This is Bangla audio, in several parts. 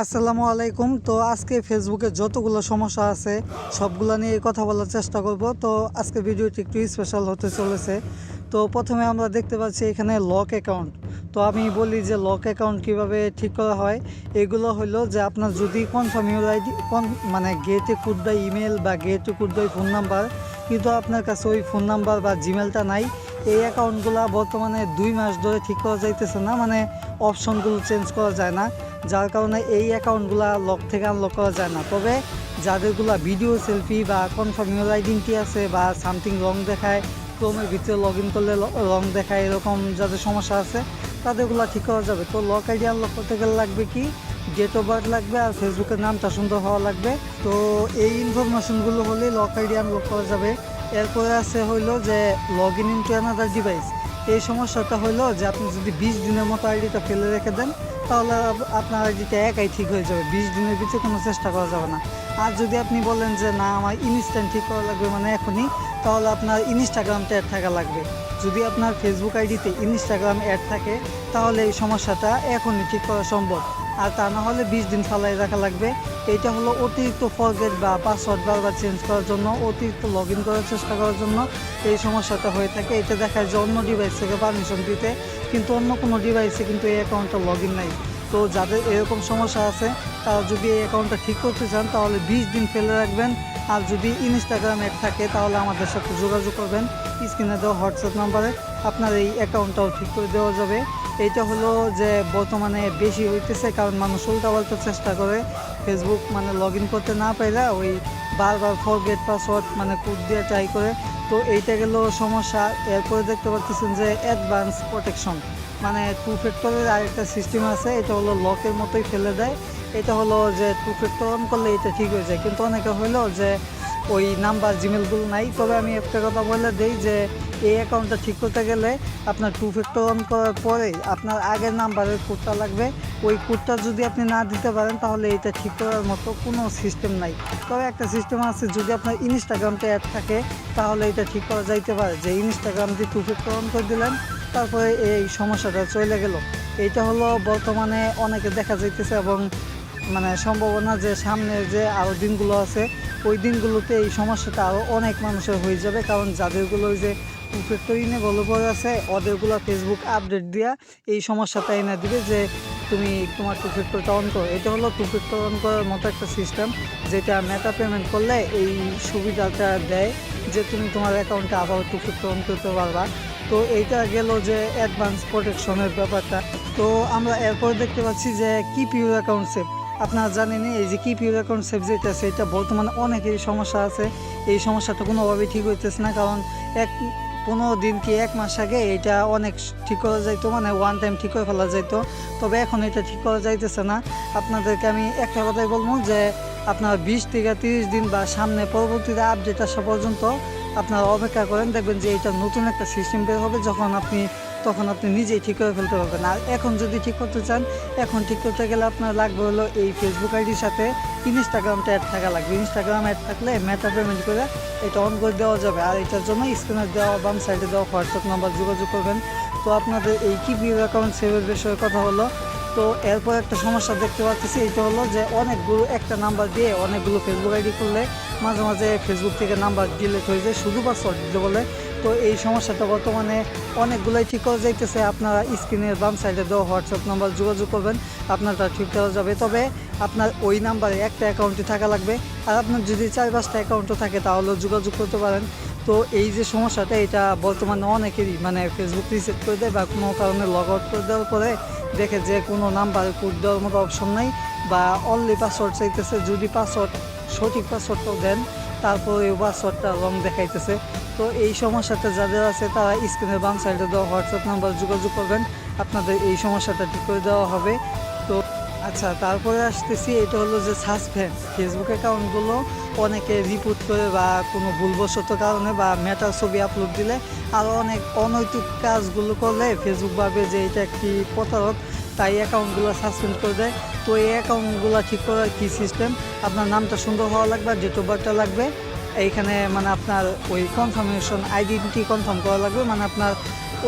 আসসালামু আলাইকুম। তো আজকে ফেসবুকে যতগুলো সমস্যা আছে, সবগুলো নিয়ে কথা বলার চেষ্টা করব। তো আজকে ভিডিওটি একটু স্পেশাল হতে চলেছে। তো প্রথমে আমরা দেখতে পাচ্ছি এখানে লক অ্যাকাউন্ট তো আমি বলি যে লক অ্যাকাউন্ট কীভাবে ঠিক করা হয়, এগুলো হলো যে আপনার যদি কনফার্ম ইমেল আইডি মানে গেটে কুড বাই ইমেল বা গেটে কুড বাই ফোন নাম্বার কিন্তু আপনার কাছে ওই ফোন নাম্বার বা জিমেলটা নাই, এই অ্যাকাউন্টগুলো বর্তমানে দুই মাস ধরে ঠিক করা যাইতেছে না। মানে অপশনগুলো চেঞ্জ করা যায় না। যার কারণে এই অ্যাকাউন্টগুলো লক থেকে আনলক করা যায় না। তবে যাদেরগুলা ভিডিও সেলফি বা কনফার্ম আইডেন্টি আছে বা সামথিং রং দেখায়, ক্রোমের ভিতরে লগ ইন করলে রং দেখায়, এরকম যাদের সমস্যা আছে, তাদেরগুলো ঠিক করা যাবে। তো লক আইডি আনলক করতে গেলে লাগবে কি? ডেট অফ বার্থ লাগবে আর ফেসবুকের নামটা সুন্দর হওয়া লাগবে। তো এই ইনফরমেশনগুলো হলে লক আইডি আনলক করা যাবে। এরপরে আছে হইল যে log in into another device এই সমস্যাটা হইল যে আপনি যদি বিশ দিনের মতো আইডিটা ফেলে রেখে দেন তাহলে আপনার আইডিটা একাই ঠিক হয়ে যাবে, বিশ দিনের ভিতরে কোনো চেষ্টা করা যাবে না। আর যদি আপনি বলেন যে, না, আমার ইনস্ট্যান্ট ঠিক করা লাগবে মানে এখনই, তাহলে আপনার ইনস্টাগ্রামটা অ্যাড থাকা লাগবে। যদি আপনার ফেসবুক আইডিতে ইনস্টাগ্রাম অ্যাড থাকে, তাহলে এই সমস্যাটা এখনই ঠিক করা সম্ভব। আর তা না হলে বিশ দিন ফালাই রাখা লাগবে। এটা হলো অতিরিক্ত ফরগেট বা পাসওয়ার্ড বারবার চেঞ্জ করার জন্য, অতিরিক্ত লগ ইন করার চেষ্টা করার জন্য এই সমস্যাটা হয়ে থাকে। এটা দেখায় যে অন্য ডিভাইস থেকে পারমিশন দিতে, কিন্তু অন্য কোনো ডিভাইসে কিন্তু এই অ্যাকাউন্টটা লগ ইন নাই। তো যাদের এরকম সমস্যা আছে, তারা যদি এই অ্যাকাউন্টটা ঠিক করতে চান, তাহলে বিশ দিন ফেলে রাখবেন। আর যদি ইনস্টাগ্রাম অ্যাড থাকে, তাহলে আমাদের সাথে যোগাযোগ করবেন। স্ক্রিনে দেওয়া হোয়াটসঅ্যাপ নাম্বারে আপনার এই অ্যাকাউন্টটাও ঠিক করে দেওয়া যাবে। এইটা হলো যে বর্তমানে বেশি হইতেছে কারণ মানুষ উল্টাপাল্টা চেষ্টা করে। ফেসবুক মানে লগ করতে না পাইলে ওই বারবার ফরগেট পাসওয়ার্ড মানে কোড দিয়ে ট্রাই করে। তো এইটা গেল সমস্যা। এরপরে দেখতে পাচ্ছেন যে অ্যাডভান্স প্রোটেকশন মানে টু ফ্যাক্টরের আরেকটা সিস্টেম আছে। এটা হলো লকের মতোই ফেলে দেয়। এটা হলো যে টু ফ্যাক্টর অন করলে এটা ঠিক হয়ে যায়। কিন্তু অনেকে হইল যে ওই নাম্বার জিমেলগুলো নাই। তবে আমি একটা কথা বলে দিই যে, এই অ্যাকাউন্টটা ঠিক করতে গেলে আপনার টু ফ্যাক্টর অন করার পরে আপনার আগের নাম্বারের কোডটা লাগবে। ওই কোডটা যদি আপনি না দিতে পারেন, তাহলে এটা ঠিক করার মতো কোনো সিস্টেম নাই। তবে একটা সিস্টেম আছে, যদি আপনার ইনস্টাগ্রামটা অ্যাড থাকে, তাহলে এটা ঠিক করা যাইতে পারে যে ইনস্টাগ্রাম দিয়ে টু ফ্যাক্টর অন করে দিলেন, তারপরে এই সমস্যাটা চলে গেল। এইটা হলো বর্তমানে অনেকে দেখা যাইতেছে এবং মানে সম্ভাবনা যে সামনে যে আরও দিনগুলো আছে, ওই দিনগুলোতে এই সমস্যাটা আরও অনেক মানুষের হয়ে যাবে। কারণ যাদেরগুলো যে ফ্যাক্টরি ডেভেলপার আছে, ওদেরগুলো ফেসবুক আপডেট দিয়া এই সমস্যাটা এনে দিবে যে তুমি তোমার টু ফ্যাক্টরটা অন করো। এটা হলো টু ফ্যাক্টর অন করার মতো একটা সিস্টেম যেটা মেটা পেমেন্ট করলে এই সুবিধাটা দেয় যে তুমি তোমার অ্যাকাউন্টে আবার টু ফ্যাক্টর অন করতে পারবা। তো এইটা গেল যে অ্যাডভান্স প্রোটেকশনের ব্যাপারটা। তো আমরা এরপর দেখতে পাচ্ছি যে কি পিউর অ্যাকাউন্ট সেভ আপনারা জানেনই, এই যে কি পিউর অ্যাকাউন্ট সেভ যেটা আছে এটা বর্তমানে অনেকেরই সমস্যা আছে। এই সমস্যাটা কোনোভাবেই ঠিক হইতেছে না, কারণ এক, পনেরো দিন কি এক মাস আগে এটা অনেক ঠিক করা যাইতো মানে ওয়ান টাইম ঠিক করে ফেলা যাইতো। তবে এখন এটা ঠিক করা যাইতেছে না। আপনাদেরকে আমি একটা কথাই বলব যে, আপনার বিশ থেকে তিরিশ দিন বা সামনে পরবর্তীতে আপডেট আসা পর্যন্ত আপনারা অপেক্ষা করেন, দেখবেন যে এটা নতুন একটা সিস্টেম বের হবে, যখন আপনি তখন আপনি নিজেই ঠিক করে ফেলতে পারবেন। আর এখন যদি ঠিক করতে চান, এখন ঠিক করতে গেলে আপনার লাগবে হলো এই ফেসবুক আইডির সাথে ইনস্টাগ্রামটা অ্যাড থাকা লাগবে। ইনস্টাগ্রাম অ্যাড থাকলে মেটা পেমেন্ট করে এটা অন করে দেওয়া যাবে। আর এটার জন্য স্ক্রিনে দেওয়া, বাম সাইডে দেওয়া হোয়াটসঅ্যাপ নাম্বার যোগাযোগ করবেন। তো আপনাদের এই কি বিউ অ্যাকাউন্ট সেভের বিষয়ে কথা হলো? তো এরপর একটা সমস্যা দেখতে পাচ্ছি এটা হলো যে অনেকগুলো একটা নাম্বার দিয়ে অনেকগুলো ফেসবুক আইডি করলে মাঝে মাঝে ফেসবুক থেকে নাম্বার ডিলিট হয়ে যায়, শুধু পাসওয়ার্ড দিতে বলে। তো এই সমস্যাটা বর্তমানে অনেকগুলোই ঠিক করা যাইতেছে। আপনারা স্ক্রিনের বাম সাইডে দেওয়া হোয়াটসঅ্যাপ নাম্বার যোগাযোগ করবেন আপনারটা ঠিক করা যাবে। তবে আপনার ওই নাম্বারে একটা অ্যাকাউন্টে থাকা লাগবে। আর আপনার যদি চার পাঁচটা অ্যাকাউন্টও থাকে, তাহলেও যোগাযোগ করতে পারেন। তো এই যে সমস্যাটা, এটা বর্তমানে অনেকেরই মানে ফেসবুক রিসেট করে দেয় বা কোনো কারণে লগ আউট করে দেওয়ার পরে দেখে যে কোনো নাম্বার কোড দেওয়ার মতো অপশন নাই বা অনলি পাসওয়ার্ড চাইতেছে। যদি পাসওয়ার্ড সঠিক পাসওয়ার্ডটাও দেন তারপর এই পাসওয়ার্ডটা রং দেখাইতেছে। তো এই সমস্যাটা যাদের আছে, তারা স্ক্রিনের বাম সাইডে দেওয়া হোয়াটসঅ্যাপ নাম্বার যোগাযোগ করবেন। আপনাদের এই সমস্যাটা ঠিক করে দেওয়া হবে। তো আচ্ছা তারপরে আসতেছি, এটা হলো যে সাসপেন্ড ফেসবুক অ্যাকাউন্টগুলো অনেকে রিপোর্ট করে বা কোনো ভুলবশত কারণে বা মেটা ছবি আপলোড দিলে আরও অনেক অনৈতিক কাজগুলো করলে ফেসবুক ভাবে যে এটা একটি প্রতারক তাই অ্যাকাউন্টগুলো সাসপেন্ড করে দেয়। তো এই অ্যাকাউন্টগুলো ঠিক করার কী সিস্টেম? আপনার নামটা সুন্দর হওয়া লাগবে ডেট অফ বার্থটা লাগবে। এইখানে মানে আপনার ওই কনফার্মেশন আইডেন্টি কনফার্ম করা লাগবে মানে আপনার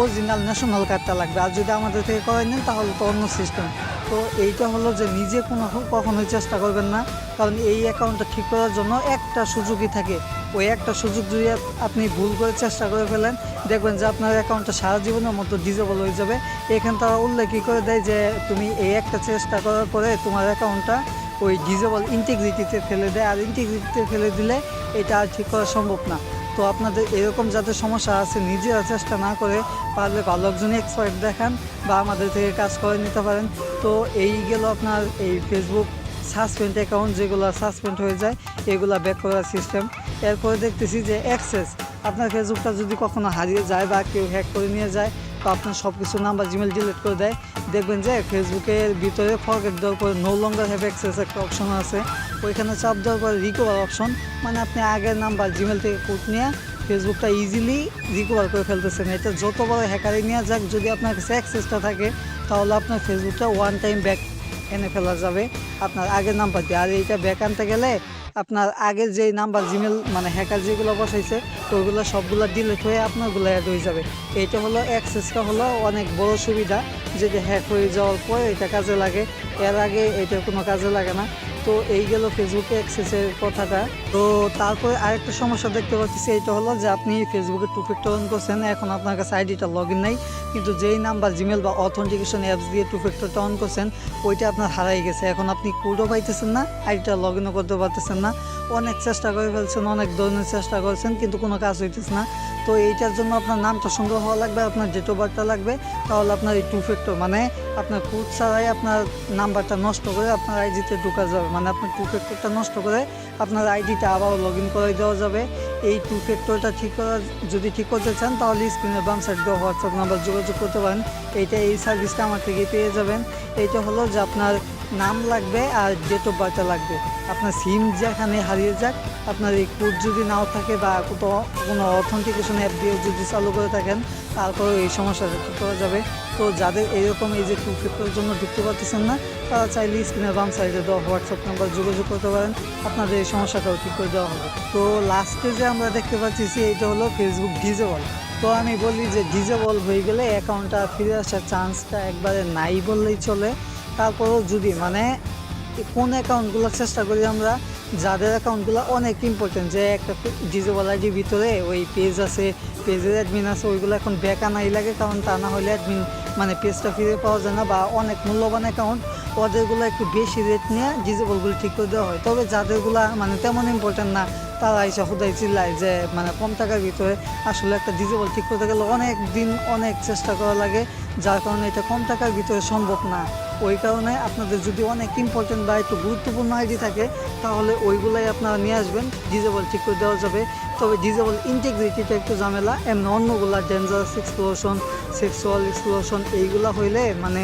অরিজিনাল ন্যাশনাল কার্ডটা লাগবে। আর যদি আমাদের থেকে করাই নেন, তাহলে তো অন্য সিস্টেম তো এইটা হলো যে নিজে কোনো কখনোই চেষ্টা করবেন না। কারণ এই অ্যাকাউন্টটা ঠিক করার জন্য একটা সুযোগই থাকে। ওই একটা সুযোগ যদি আপনি ভুল করে চেষ্টা করে ফেলেন। দেখবেন যে আপনার অ্যাকাউন্টটা সারা জীবনের মতো ডিজেবল হয়ে যাবে। এখানে তারা উল্লেখই করে দেয় যে তুমি এই একটা চেষ্টা করার পরে তোমার অ্যাকাউন্টটা ওই ডিজেবল ইন্টিগ্রিটিতে ফেলে দেয়। আর ইন্টিগ্রিটিতে ফেলে দিলে এটা আর ঠিক করা সম্ভব না। তো আপনাদের এরকম যাদের সমস্যা আছে, নিজেরা চেষ্টা না করে পারলে ভালো একজনই এক্সপার্ট দেখান বা আমাদের থেকে কাজ করে নিতে পারেন। তো এই গেল আপনার এই ফেসবুক সাসপেন্ড অ্যাকাউন্ট যেগুলো সাসপেন্ড হয়ে যায়, এগুলা ব্যাক করার সিস্টেম এরপরে দেখতেছি যে অ্যাক্সেস আপনার ফেসবুকটা যদি কখনো হারিয়ে যায় বা কেউ হ্যাক করে নিয়ে যায়, তো আপনার সব কিছু নাম্বার জিমেল ডিলিট করে দেয়। দেখবেন যে ফেসবুকের ভিতরে ফরগেট দেওয়ার পরে নো লঙ্গার হ্যাভ অ্যাক্সেস একটা অপশন আছে। ওইখানে চাপ দেওয়ার পরে রিকভার অপশন মানে আপনি আগের নাম্বার জিমেল থেকে কোড নিয়ে ফেসবুকটা ইজিলি রিকভার করে ফেলতেছেন। এটা যত বড় হ্যাকারে নিয়ে যাক, যদি আপনার কাছে অ্যাক্সেসটা থাকে, তাহলে আপনার ফেসবুকটা ওয়ান টাইম ব্যাক এনে ফেলা যাবে। আপনার আগের নাম্বার দিয়ে। আর এইটা ব্যাক আনতে গেলে আপনার আগে যেই নাম্বার জিমেল মানে হ্যাকার যেগুলো বসাইছে ওইগুলো সবগুলো ডিলিট হয়ে আপনারগুলো অ্যাড হয়ে যাবে। এইটা হলো অ্যাক্সেসটা হলো অনেক বড় সুবিধা যেটা হ্যাক হয়ে যাওয়ার পর এটা কাজে লাগে। এর আগে এটা কোনো কাজে লাগে না। তো এই গেল ফেসবুকে অ্যাক্সেসের কথাটা। তো তারপরে আরেকটা সমস্যা দেখতে পাচ্ছি, এইটা হলো যে আপনি ফেসবুকে টু ফ্যাক্টর অন করছেন, এখন আপনার কাছে আইডিটা লগ ইন নাই, কিন্তু যেই নাম্বার জিমেল বা অথেন্টিকেশন অ্যাপস দিয়ে টু ফ্যাক্টরটা অন করছেন, ওইটা আপনার হারাই গেছে। এখন আপনি কোডও পাইতেছেন না আইডিটা লগ ইনও করতে পারতেছেন না। অনেক চেষ্টা করে ফেলছেন, অনেক ধরনের চেষ্টা করছেন, কিন্তু কোনো কাজ হইতেছে না। তো এইটার জন্য আপনার নামটা সংগ্রহ হওয়া লাগবে, আপনার ডেট অফ বার্থটা লাগবে। তাহলে আপনার এই টু ফ্যাক্টর মানে আপনার কোড ছাড়াই আপনার নাম্বারটা নষ্ট করে আপনার আইডিতে ঢুকা যাবে। মানে আপনার টু ফ্যাক্টরটা নষ্ট করে আপনার আইডিটা আবার লগ ইন করে দেওয়া যাবে। এই টু ফ্যাক্টরটা ঠিক করার যদি ঠিক করতে চান, তাহলে স্ক্রিনের বাম সাইড দেওয়া হোয়াটসঅ্যাপ নাম্বার যোগাযোগ করতে পারেন। এইটা এই সার্ভিসটা আমার থেকে পেয়ে যাবেন। এইটা হলো যে আপনার নাম লাগবে আর ডেট অফ বার্থটা লাগবে। আপনার সিম যেখানে হারিয়ে যাক, আপনার এই কোড যদি নাও থাকে বা কোথাও কোনো অথেন্টিকেশন অ্যাপ দিয়ে যদি চালু করে থাকেন তারপরে এই সমস্যাটা ঠিক করা যাবে। তো যাদের এরকম এই যে টু ফ্যাক্টরের জন্য ঢুকতে পারতেছেন না চাইলে স্ক্রিনের বাম সাইডে দেওয়া হোয়াটসঅ্যাপ নাম্বার যোগাযোগ করতে পারেন। আপনাদের এই সমস্যাটাও ঠিক করে দেওয়া হবে। তো লাস্টে যে আমরা দেখতে পাচ্ছি যে এটা হলো ফেসবুক ডিজেবল তো আমি বলি যে ডিজেবল হয়ে গেলে অ্যাকাউন্টটা ফিরে আসার চান্সটা একবারে নাই বললেই চলে। তারপরেও যদি মানে কোন অ্যাকাউন্টগুলো চেষ্টা করি আমরা, যাদের অ্যাকাউন্টগুলো অনেক ইম্পর্টেন্ট যে একটা ডিজেবল আইডির ভিতরে ওই পেজ আছে পেজের অ্যাডমিন আছে, ওইগুলো এখন ব্যাক আনাই লাগে, কারণ তা না হলে অ্যাডমিন মানে পেজটা ফিরে পাওয়া যায় না, বা অনেক মূল্যবান অ্যাকাউন্ট ওদেরগুলো একটু বেশি রেট নিয়ে ডিজেবলগুলো ঠিক করে দেওয়া হয়। তবে যাদেরগুলো মানে তেমন ইম্পর্টেন্ট না, তারা এসে হুদাই চিল্লায় যে মানে কম টাকার ভিতরে আসলে একটা ডিজেবল ঠিক করতে গেলে অনেক দিন অনেক চেষ্টা করা লাগে, যার কারণে এটা কম টাকার ভিতরে সম্ভব না। ওই কারণে আপনাদের যদি অনেক ইম্পর্টেন্ট বা একটু গুরুত্বপূর্ণ আইডি থাকে, তাহলে ওইগুলাই আপনারা নিয়ে আসবেন ডিজেবল ঠিক করে দেওয়া যাবে। তবে ডিজেবল ইন্টিগ্রিটিটা একটু ঝামেলা, এমনি অন্যগুলা ডেঞ্জারাস এক্সপ্লোশন সেক্সুয়াল এক্সপ্লোশন এইগুলা হইলে মানে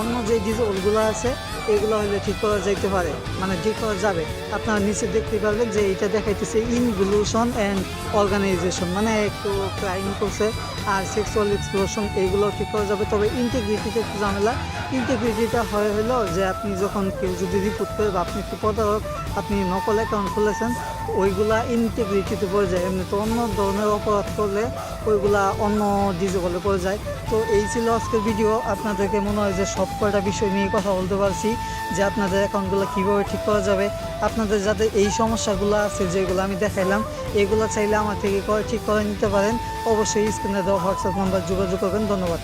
অন্য যে ডিজেবলগুলো আছে, এগুলো হলে ঠিক করা যাইতে পারে। মানে ঠিক করা যাবে। আপনারা নিচে দেখতে পারবেন যে এটা দেখাইতেছে ইনভলিউশন অ্যান্ড অর্গানাইজেশন মানে একটু ক্রাইম করছে আর সেক্সুয়াল এক্সপ্লোশন এইগুলো ঠিক করা যাবে। তবে ইন্টিগ্রিটিতে একটু ঝামেলা। ইন্টিগ্রিটিটা হয় হলো যে আপনি যখন কেউ যদি রিপোর্ট করে বা আপনি একটু প্রতারক, আপনি নকল অ্যাকাউন্ট খুলেছেন, ওইগুলা ইন্টিগ্রিটিতে পড়ে যায়। এমনি তো অন্য ধরনের অপরাধ করলে ওইগুলা অন্য ডিজেবলে পড়ে যায়। তো এই ছিল আজকের ভিডিও। আপনাদেরকে মনে হয় যে সব কয়টা বিষয় নিয়ে কথা বলতে পারছি, যে আপনাদের অ্যাকাউন্টগুলো কীভাবে ঠিক করা যাবে। আপনাদের যাতে এই সমস্যাগুলো আছে যেগুলো আমি দেখাইলাম, এগুলো চাইলে আমার থেকে ঠিক করে নিতে পারেন। অবশ্যই স্ক্রিনে দেওয়া হোয়াটসঅ্যাপ নাম্বার যোগাযোগ করবেন। ধন্যবাদ।